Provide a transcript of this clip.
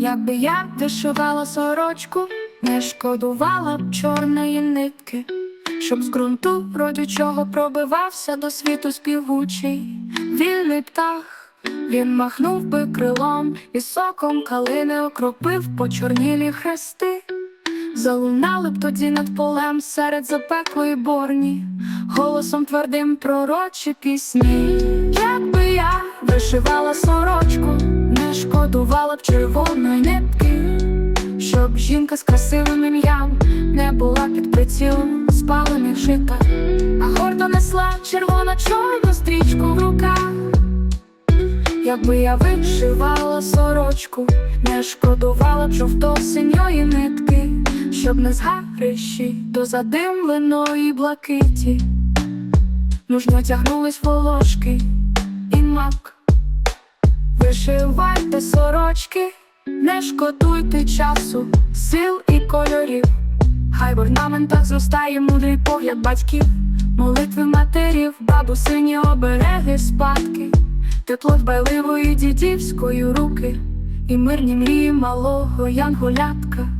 Якби я вишивала сорочку, не шкодувала б чорної нитки, щоб з ґрунту родючого пробивався до світу співучий вільний птах. Він махнув би крилом і соком калини окропив почорнілі хрести. Залунали б тоді над полем серед запеклої борні, голосом твердим пророчі пісні. Якби я вишивала сорочку, шкодувала б червоної нитки, щоб жінка з красивим ім'ям не була під прицілом спалених жита, а гордо несла червона чорну стрічку в руках. Якби я вишивала сорочку, не шкодувала б жовто-синьої нитки, щоб не згарищі до задимленої блакиті. Нужно тягнулись волошки і мак. Вишивайте сорочки, шкодуйте часу, сил і кольорів. Хай в орнаментах зростає мудрий погляд батьків, молитви матерів, бабусині обереги, спадки, тепло дбайливої дідівської руки, і мирні мрії малого янголятка.